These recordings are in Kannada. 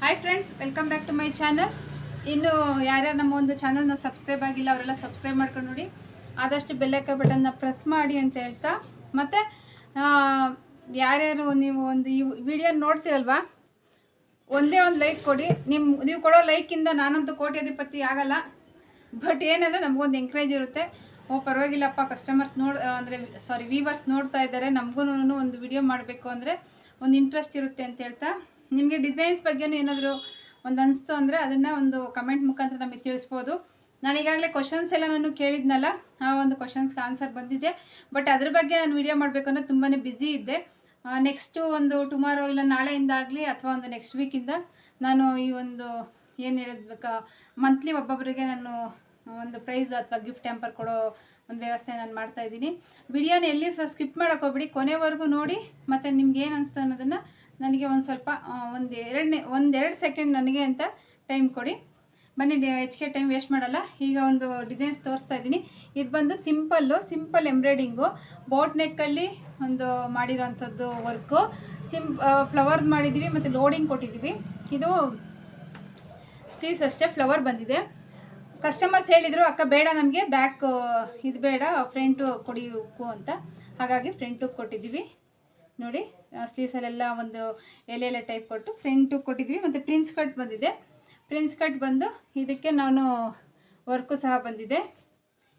Hi friends welcome back to my channel ಇನ್ನು ಯಾರ್ಯಾರು ನಮ್ಮ ಒಂದು ಚಾನಲ್ನ ಸಬ್ಸ್ಕ್ರೈಬ್ ಆಗಿಲ್ಲ, ಅವರೆಲ್ಲ ಸಬ್ಸ್ಕ್ರೈಬ್ ಮಾಡ್ಕೊಂಡು ನೋಡಿ. ಆದಷ್ಟು ಬೆಲ್ಲೈಕ ಬಟನ್ನ ಪ್ರೆಸ್ ಮಾಡಿ ಅಂತ ಹೇಳ್ತಾ. ಮತ್ತು ಯಾರ್ಯಾರು ನೀವು ಒಂದು ಈ ವಿಡಿಯೋ ನೋಡ್ತೀರಲ್ವಾ, ಒಂದೇ ಒಂದು ಲೈಕ್ ಕೊಡಿ. ನಿಮ್ಮ ನೀವು ಕೊಡೋ ಲೈಕಿಂದ ನಾನಂತೂ ಕೋಟ್ಯಾಧಿಪತಿ ಆಗಲ್ಲ. ಬಟ್ ಏನಂದರೆ ನಮಗೊಂದು ಎಂಕರೇಜ್ ಇರುತ್ತೆ. ಓ, ಪರವಾಗಿಲ್ಲಪ್ಪ ಕಸ್ಟಮರ್ಸ್ ನೋಡ್, ಅಂದರೆ ಸಾರಿ ವೀವರ್ಸ್ ನೋಡ್ತಾ ಇದ್ದಾರೆ. ನಮಗೂ ಒಂದು ವಿಡಿಯೋ ಮಾಡಬೇಕು ಅಂದರೆ ಒಂದು ಇಂಟ್ರೆಸ್ಟ್ ಇರುತ್ತೆ ಅಂತ ಹೇಳ್ತಾ. ನಿಮಗೆ ಡಿಸೈನ್ಸ್ ಬಗ್ಗೆನೂ ಏನಾದರೂ ಒಂದು ಅನಿಸ್ತು ಅಂದರೆ ಅದನ್ನು ಒಂದು ಕಮೆಂಟ್ ಮುಖಾಂತರ ನಮಗೆ ತಿಳಿಸ್ಬೋದು. ನಾನು ಈಗಾಗಲೇ ಕ್ವಶನ್ಸ್ ಎಲ್ಲ ನಾನು ಕೇಳಿದ್ನಲ್ಲ, ಆ ಒಂದು ಕ್ವಶನ್ಸ್ಗೆ ಆನ್ಸರ್ ಬಂದಿದೆ. ಬಟ್ ಅದ್ರ ಬಗ್ಗೆ ನಾನು ವಿಡಿಯೋ ಮಾಡಬೇಕು ಅಂದರೆ ತುಂಬಾ ಬ್ಯುಸಿ ಇದ್ದೆ. ನೆಕ್ಸ್ಟು ಒಂದು ಟುಮಾರೋ ಇಲ್ಲ ನಾಳೆಯಿಂದ ಆಗಲಿ ಅಥವಾ ಒಂದು ನೆಕ್ಸ್ಟ್ ವೀಕಿಂದ ನಾನು ಈ ಒಂದು ಏನು ಹೇಳಬೇಕು ಮಂತ್ಲಿ ಒಬ್ಬೊಬ್ಬರಿಗೆ ನಾನು ಒಂದು ಪ್ರೈಸ್ ಅಥವಾ ಗಿಫ್ಟ್ ಟ್ಯಾಂಪರ್ ಕೊಡೋ ಒಂದು ವ್ಯವಸ್ಥೆ ನಾನು ಮಾಡ್ತಾ ಇದ್ದೀನಿ. ವಿಡಿಯೋನ ಎಲ್ಲಿ ಸಹ ಸ್ಕಿಪ್ ಮಾಡೋಕ್ಕೋಗ್ಬಿಡಿ ಕೊನೆವರೆಗೂ ನೋಡಿ, ಮತ್ತು ನಿಮ್ಗೆ ಏನು ಅನಿಸ್ತು ಅನ್ನೋದನ್ನು ನನಗೆ ಒಂದು ಸ್ವಲ್ಪ ಒಂದು ಎರಡನೇ ಒಂದೆರಡು ಸೆಕೆಂಡ್ ನನಗೆ ಅಂತ ಟೈಮ್ ಕೊಡಿ. ಬನ್ನಿ ಹೆಚ್ಚಿಗೆ ಟೈಮ್ ವೇಸ್ಟ್ ಮಾಡಲ್ಲ. ಈಗ ಒಂದು ಡಿಸೈನ್ಸ್ ತೋರಿಸ್ತಾ ಇದ್ದೀನಿ. ಇದು ಬಂದು ಸಿಂಪಲ್ಲು ಸಿಂಪಲ್ ಎಂಬ್ರಾಯ್ಡಿಂಗು ಬೋಟ್ ನೆಕ್ಕಲ್ಲಿ ಒಂದು ಮಾಡಿರೋವಂಥದ್ದು ವರ್ಕು ಸಿಂಪ್ ಫ್ಲವರ್ದು ಮಾಡಿದ್ದೀವಿ ಮತ್ತು ಲೋಡಿಂಗ್ ಕೊಟ್ಟಿದ್ದೀವಿ ಇದು ಸ್ಲೀವ್ಸ್ ಅಷ್ಟೇ ಫ್ಲವರ್ ಬಂದಿದೆ. ಕಸ್ಟಮರ್ಸ್ ಹೇಳಿದರು, ಅಕ್ಕ, ಬೇಡ ನಮಗೆ ಬ್ಯಾಕ್ ಇದು ಬೇಡ ಫ್ರೆಂಟು ಕೊಡಿ ಅಂತ. ಹಾಗಾಗಿ ಫ್ರೆಂಟು ಕೊಟ್ಟಿದ್ದೀವಿ ನೋಡಿ ಸ್ಲೀವ್ಸಲ್ಲೆಲ್ಲ ಒಂದು ಎಲೆ ಎಲೆ ಟೈಪ್ ಕೊಟ್ಟು ಫ್ರಂಟು ಕೊಟ್ಟಿದ್ವಿ. ಮತ್ತು ಪ್ರಿನ್ಸ್ ಕಟ್ ಬಂದಿದೆ. ಪ್ರಿನ್ಸ್ ಕಟ್ ಬಂದು ಇದಕ್ಕೆ ನಾನು ವರ್ಕು ಸಹ ಬಂದಿದೆ.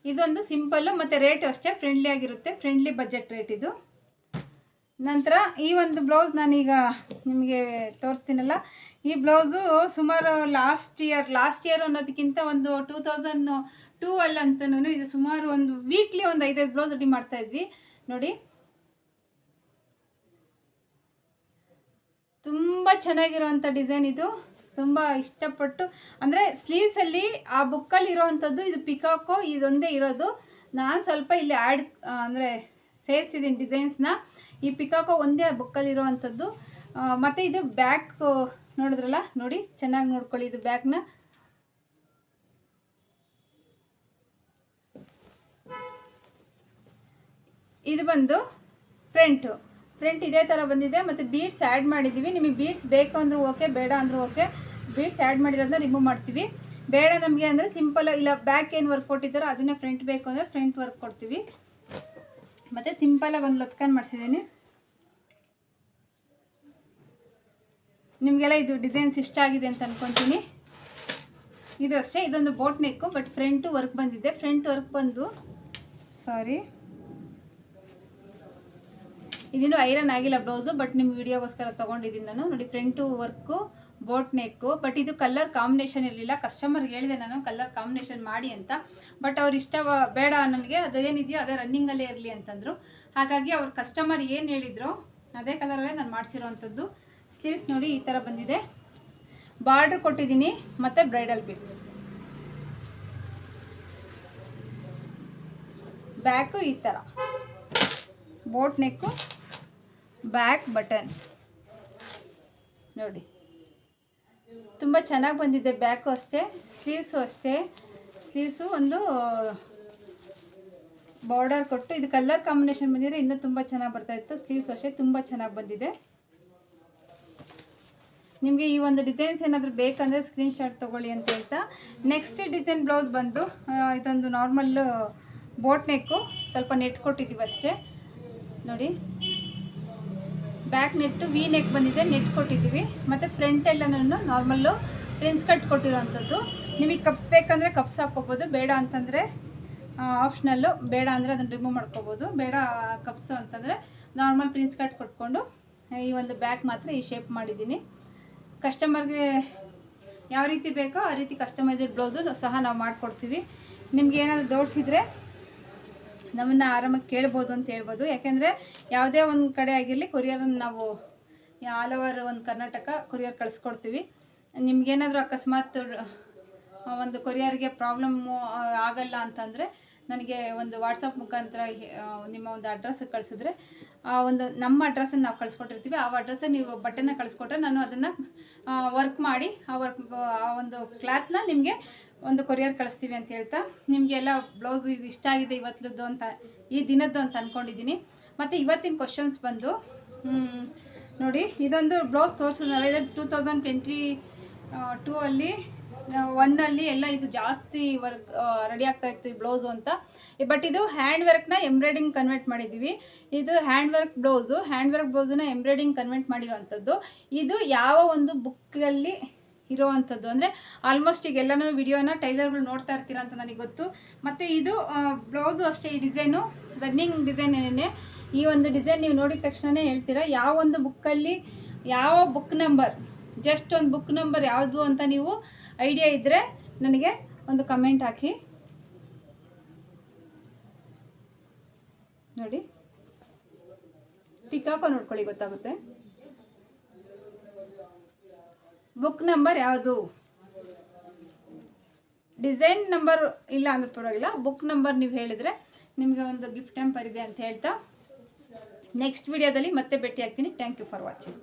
ಇದೊಂದು ಸಿಂಪಲ್ಲು ಮತ್ತು ರೇಟು ಅಷ್ಟೇ ಫ್ರೆಂಡ್ಲಿ ಆಗಿರುತ್ತೆ. ಫ್ರೆಂಡ್ಲಿ ಬಜೆಟ್ ರೇಟ್ ಇದು. ನಂತರ ಈ ಒಂದು ಬ್ಲೌಸ್ ನಾನೀಗ ನಿಮಗೆ ತೋರಿಸ್ತೀನಲ್ಲ. ಈ ಬ್ಲೌಸು ಸುಮಾರು ಲಾಸ್ಟ್ ಇಯರ್ ಲಾಸ್ಟ್ ಇಯರ್ ಅನ್ನೋದಕ್ಕಿಂತ ಒಂದು ಟೂ ತೌಸಂಡ್ ಟೂ ಅಲ್ಲಂತನೂ ಇದು ಸುಮಾರು ಒಂದು ವೀಕ್ಲಿ ಒಂದು ಐದೈದು ಬ್ಲೌಸ್ ರೆಡಿ ಮಾಡ್ತಾ ಇದ್ವಿ. ನೋಡಿ ತುಂಬ ಚೆನ್ನಾಗಿರೋವಂಥ ಡಿಸೈನ್ ಇದು. ತುಂಬ ಇಷ್ಟಪಟ್ಟು, ಅಂದರೆ ಸ್ಲೀವ್ಸಲ್ಲಿ ಆ ಬುಕ್ಕಲ್ಲಿ ಇರೋವಂಥದ್ದು ಇದು ಪಿಕಾಕೋ ಇದೊಂದೇ ಇರೋದು. ನಾನು ಸ್ವಲ್ಪ ಇಲ್ಲಿ ಆ್ಯಡ್ ಅಂದರೆ ಸೇರಿಸಿದ್ದೀನಿ ಡಿಸೈನ್ಸ್ನ ಈ ಪಿಕಾಕೋ ಒಂದೇ ಬುಕ್ಕಲ್ಲಿ ಇರೋವಂಥದ್ದು ಮತ್ತು ಇದು ಬ್ಯಾಕ್ ನೋಡಿದ್ರಲ್ಲ? ನೋಡಿ, ಚೆನ್ನಾಗಿ ನೋಡ್ಕೊಳ್ಳಿ ಇದು ಬ್ಯಾಗ್ನ ಇದು ಬಂದು ಫ್ರಂಟು ಫ್ರಂಟ್ ಇದೇ ಥರ ಬಂದಿದೆ. ಮತ್ತು ಬೀಡ್ಸ್ ಆ್ಯಡ್ ಮಾಡಿದ್ದೀವಿ ನಿಮಗೆ ಬೀಡ್ಸ್ ಬೇಕು ಅಂದರೂ ಓಕೆ ಬೇಡ ಅಂದರೂ ಓಕೆ ಬೀಡ್ಸ್ ಆ್ಯಡ್ ಮಾಡಿರೋದನ್ನ ರಿಮೂವ್ ಮಾಡ್ತೀವಿ. ಬೇಡ ನಮಗೆ ಅಂದರೆ ಸಿಂಪಲ್ ಇಲ್ಲ ಬ್ಯಾಕ್ ಏನು ವರ್ಕ್ ಕೊಟ್ಟಿದ್ದಾರೋ ಅದನ್ನೇ ಫ್ರಂಟ್ ಬೇಕು ಅಂದರೆ ಫ್ರಂಟ್ ವರ್ಕ್ ಕೊಡ್ತೀವಿ. ಮತ್ತು ಸಿಂಪಲಾಗಿ ಒಂದು ಲತ್ಕನ್ ಮಾಡಿಸಿದ್ದೀನಿ. ನಿಮಗೆಲ್ಲ ಇದು ಡಿಸೈನ್ಸ್ ಇಷ್ಟ ಆಗಿದೆ ಅಂತ ಅಂದ್ಕೊತೀನಿ ಇದು ಅಷ್ಟೇ, ಇದೊಂದು boat neck but front work ಬಂದಿದೆ. ಫ್ರಂಟ್ ವರ್ಕ್ ಬಂದು ಸಾರಿ ಇದಿನ್ನೂ ಐರನ್ ಆಗಿಲ್ಲ ಬ್ಲೌಸು ಬಟ್ ನಿಮ್ಮ ವಿಡಿಯೋಗೋಸ್ಕರ ತೊಗೊಂಡಿದ್ದೀನಿ ನಾನು. ನೋಡಿ front work boat neck but ಇದು ಕಲರ್ ಕಾಂಬಿನೇಷನ್ ಇರಲಿಲ್ಲ. ಕಸ್ಟಮರ್ಗೆ ಹೇಳಿದೆ ನಾನು ಕಲರ್ ಕಾಂಬಿನೇಷನ್ ಮಾಡಿ ಅಂತ. ಬಟ್ ಅವ್ರು ಇಷ್ಟ ಬೇಡ ನನಗೆ, ಅದೇನಿದೆಯೋ ಅದೇ ರನ್ನಿಂಗಲ್ಲೇ ಇರಲಿ ಅಂತಂದರು. ಹಾಗಾಗಿ ಅವ್ರ ಕಸ್ಟಮರ್ ಏನು ಹೇಳಿದ್ರು, ಅದೇ ಕಲರಲ್ಲೇ ನಾನು ಮಾಡಿಸಿರೋವಂಥದ್ದು ಸ್ಲೀವ್ಸ್ ನೋಡಿ ಈ ಥರ ಬಂದಿದೆ. ಬಾರ್ಡ್ರ್ ಕೊಟ್ಟಿದ್ದೀನಿ ಮತ್ತು ಬ್ರೈಡಲ್ ಬೀಡ್ಸ್ ಬ್ಯಾಕು ಈ ಥರ ಬೋಟ್ ನೆಕ್ಕು ಬ್ಯಾಕ್ ಬಟನ್. ನೋಡಿ. ತುಂಬ ಚೆನ್ನಾಗಿ ಬಂದಿದೆ ಬ್ಯಾಕು ಅಷ್ಟೇ, ಸ್ಲೀವ್ಸು ಅಷ್ಟೇ. ಸ್ಲೀವ್ಸು ಒಂದು ಬಾರ್ಡರ್ ಕೊಟ್ಟು, ಇದು ಕಲರ್ ಕಾಂಬಿನೇಷನ್ ಬಂದಿದ್ರೆ ಇನ್ನೂ ತುಂಬ ಚೆನ್ನಾಗಿ ಬರ್ತಾಯಿತ್ತು ಸ್ಲೀವ್ಸ್ ಅಷ್ಟೇ ತುಂಬ ಚೆನ್ನಾಗಿ ಬಂದಿದೆ. ನಿಮಗೆ ಈ ಒಂದು ಡಿಸೈನ್ಸ್ ಏನಾದರೂ ಬೇಕಂದರೆ ಸ್ಕ್ರೀನ್ಶಾಟ್ ತೊಗೊಳ್ಳಿ ಅಂತ ಹೇಳ್ತಾ. ನೆಕ್ಸ್ಟ್ ಡಿಸೈನ್ ಬ್ಲೌಸ್ ಬಂದು ಇದೊಂದು ನಾರ್ಮಲ್, ಬೋಟ್ ನೆಕ್ಕು. ಸ್ವಲ್ಪ ನೆಟ್ ಕೊಟ್ಟಿದ್ದೀವಿ ಅಷ್ಟೇ. ನೋಡಿ. ಬ್ಯಾಕ್ ನೆಟ್ಟು ವಿ ನೆಕ್ ಬಂದಿದೆ ನೆಟ್ ಕೊಟ್ಟಿದ್ದೀವಿ. ಮತ್ತು ಫ್ರಂಟ್ ಎಲ್ಲನೂ ನಾರ್ಮಲ್ಲು ಪ್ರಿನ್ಸ್ ಕಟ್ ಕೊಟ್ಟಿರೋವಂಥದ್ದು ನಿಮಗೆ ಕಪ್ಸ್ ಬೇಕಂದರೆ ಕಪ್ಸ್ ಹಾಕ್ಕೋಬೋದು, ಬೇಡ ಅಂತಂದರೆ ಆಪ್ಷನಲ್ಲು ಬೇಡ ಅಂದರೆ ಅದನ್ನು ರಿಮೂವ್ ಮಾಡ್ಕೋಬೋದು. ಬೇಡ ಕಪ್ಸು ಅಂತಂದರೆ ನಾರ್ಮಲ್ ಪ್ರಿನ್ಸ್ ಕಟ್ ಕೊಟ್ಕೊಂಡು, ಈ ಒಂದು ಬ್ಯಾಕ್ ಮಾತ್ರ ಈ ಶೇಪ್ ಮಾಡಿದ್ದೀನಿ. ಕಸ್ಟಮರ್ಗೆ ಯಾವ ರೀತಿ ಬೇಕೋ ಆ ರೀತಿ ಕಸ್ಟಮೈಸ್ಡ್ ಬ್ಲೌಸು ಸಹ ನಾವು ಮಾಡಿಕೊಡ್ತೀವಿ. ನಿಮ್ಗೆ ಏನಾದರೂ ಡೌಟ್ಸ್ ಇದ್ದರೆ ನಮ್ಮನ್ನು ಆರಾಮಾಗಿ ಕೇಳ್ಬೋದು ಅಂತ ಹೇಳ್ಬೋದು. ಯಾಕೆಂದರೆ ಯಾವುದೇ ಒಂದು ಕಡೆ ಆಗಿರಲಿ ಕೊರಿಯರನ್ನು ನಾವು ಆಲ್ ಓವರ್ ಒಂದು ಕರ್ನಾಟಕ ಕೊರಿಯರ್ ಕಳಿಸ್ಕೊಡ್ತೀವಿ. ನಿಮ್ಗೇನಾದರೂ ಅಕಸ್ಮಾತ್ ಒಂದು ಕೊರಿಯರ್ಗೆ ಪ್ರಾಬ್ಲಮ್ಮು ಆಗಲ್ಲ ಅಂತಂದರೆ ನನಗೆ ಒಂದು ವಾಟ್ಸಪ್ ಮುಖಾಂತರ ನಿಮ್ಮ ಒಂದು ಅಡ್ರೆಸ್ ಕಳಿಸಿದ್ರೆ ಒಂದು ನಮ್ಮ ಅಡ್ರೆಸ್ಸನ್ನು ನಾವು ಕಳಿಸ್ಕೊಟ್ಟಿರ್ತೀವಿ. ಆ ಅಡ್ರೆಸ್ಸನ್ನು ನೀವು ಬಟ್ಟೆನ ಕಳಿಸ್ಕೊಟ್ರೆ ನಾನು ಅದನ್ನು ವರ್ಕ್ ಮಾಡಿ ಆ ವರ್ಕ್ ಆ ಒಂದು ಕ್ಲಾತ್ನ ನಿಮಗೆ ಒಂದು ಕೊರಿಯರ್ ಕಳಿಸ್ತೀವಿ ಅಂತ ಹೇಳ್ತಾ ನಿಮಗೆಲ್ಲ ಬ್ಲೌಸ್ ಇದು ಇಷ್ಟ ಆಗಿದೆ ಇವತ್ತದ್ದು ಅಂತ, ಈ ದಿನದ್ದು ಅಂತ ಅಂದ್ಕೊಂಡಿದ್ದೀನಿ ಮತ್ತು ಇವತ್ತಿನ ಕ್ವಶನ್ಸ್ ಬಂದು ನೋಡಿ, ಇದೊಂದು ಬ್ಲೌಸ್ ತೋರಿಸಿದ್ನಲ್ಲ ಇದು ಟೂ ತೌಸಂಡ್ ಟ್ವೆಂಟಿ ಟೂ ಅಲ್ಲಿ ಒಂದಲ್ಲಿ ಎಲ್ಲ ಇದು ಜಾಸ್ತಿ ವರ್ಕ್ ರೆಡಿ ಆಗ್ತಾ ಇತ್ತು ಈ ಬ್ಲೌಸು ಅಂತ. ಬಟ್ ಇದು ಹ್ಯಾಂಡ್ ವರ್ಕ್ನ ಎಂಬ್ರಾಯ್ಡಿಂಗ್ ಕನ್ವರ್ಟ್ ಮಾಡಿದ್ದೀವಿ. ಇದು hand work blouse hand work ಬ್ಲೌಸನ್ನ embroidering convert ಮಾಡಿರೋವಂಥದ್ದು. ಇದು ಯಾವ ಒಂದು ಬುಕ್ಕಲ್ಲಿ ಇರೋವಂಥದ್ದು ಅಂದರೆ ಆಲ್ಮೋಸ್ಟ್ ಈಗ ಎಲ್ಲನೂ ವಿಡಿಯೋನ ಟೈಲರ್ಗಳು ನೋಡ್ತಾ ಇರ್ತೀರ ಅಂತ ನನಗೆ ಗೊತ್ತು. ಮತ್ತು ಇದು ಬ್ಲೌಸು ಅಷ್ಟೇ, ಈ ಡಿಸೈನು ರನ್ನಿಂಗ್ ಡಿಸೈನ್ ಏನೇ ಈ ಒಂದು ಡಿಸೈನ್ ನೀವು ನೋಡಿದ ತಕ್ಷಣ ಹೇಳ್ತೀರಾ, ಯಾವ ಒಂದು ಬುಕ್ಕಲ್ಲಿ ಯಾವ ಬುಕ್ ನಂಬರ್ ಜಸ್ಟ್ ಒಂದು ಬುಕ್ ನಂಬರ್ ಯಾವುದು ಅಂತ ನೀವು ಐಡಿಯಾ ಇದ್ದರೆ ನನಗೆ ಒಂದು ಕಮೆಂಟ್ ಹಾಕಿ. ನೋಡಿ. ಪಿಕಾಕ ನೋಡ್ಕೊಳ್ಳಿ, ಗೊತ್ತಾಗುತ್ತೆ. ಬುಕ್ ನಂಬರ್ ಯಾವುದು? ಡಿಸೈನ್ ನಂಬರ್ ಇಲ್ಲ ಅಂದ್ರೆ ಪರವಾಗಿಲ್ಲ. ಬುಕ್ ನಂಬರ್ ನೀವು ಹೇಳಿದರೆ ನಿಮಗೆ ಒಂದು ಗಿಫ್ಟ್ ಟೆಂಪರ್ ಇದೆ ಅಂತ ಹೇಳ್ತಾ. ನೆಕ್ಸ್ಟ್ ವಿಡಿಯೋದಲ್ಲಿ ಮತ್ತೆ ಭೇಟಿ ಆಗ್ತೀನಿ ಥ್ಯಾಂಕ್ ಯು ಫಾರ್ ವಾಚಿಂಗ್